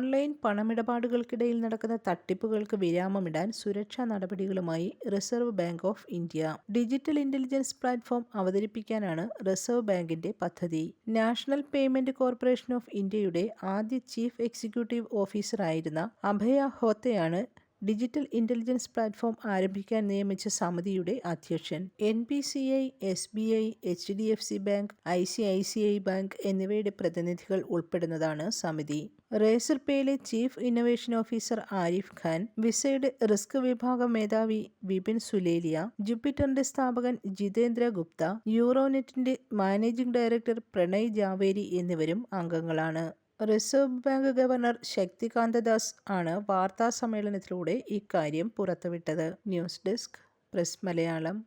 Online പണമിടപാടുകൾക്കിടയിൽ നടക്കുന്ന തട്ടിപ്പുകൾക്ക് വിരാമമിടാൻ സുരക്ഷാ നടപടികളുമായി reserve bank of India. Digital intelligence platform അവതരിപ്പിക്കാനാണ് reserve ബാങ്കിന്റെ പദ്ധതി. നാഷണൽ പേയ്മെന്റ് കോർപ്പറേഷൻ ഓഫ് ഇന്ത്യയുടെ ആദ്യ ചീഫ് എക്സിക്യൂട്ടീവ് ഓഫീസറായിരുന്ന അഭയ ഹോത്തയാണ് ഡിജിറ്റൽ ഇന്റലിജൻസ് പ്ലാറ്റ്ഫോം ആരംഭിക്കാൻ നിയമിച്ച സമിതിയുടെ അധ്യക്ഷൻ N P C I S B I H D F C bank I C I C I bank എന്നിവയുടെ പ്രതിനിധികൾ ഉൾപ്പെടുന്നതാണ് സമിതി. Razor പേയിലെ chief innovation officer Arif Khan വിസയുടെ റിസ്ക് വിഭാഗം മേധാവി വിപിൻ സുലേലിയ ജുപ്പിറ്ററിന്റെ സ്ഥാപകൻ ജിതേന്ദ്ര ഗുപ്ത യൂറോനെറ്റിന്റെ മാനേജിംഗ് ഡയറക്ടർ പ്രണയ് ജാവേരി എന്നിവരും അംഗങ്ങളാണ്. Reserve bank governor Shaktikanta Das ആണ് വാർത്താ സമ്മേളനത്തിലൂടെ ഇക്കാര്യം പുറത്തുവിട്ടത്. News desk press Malayalam.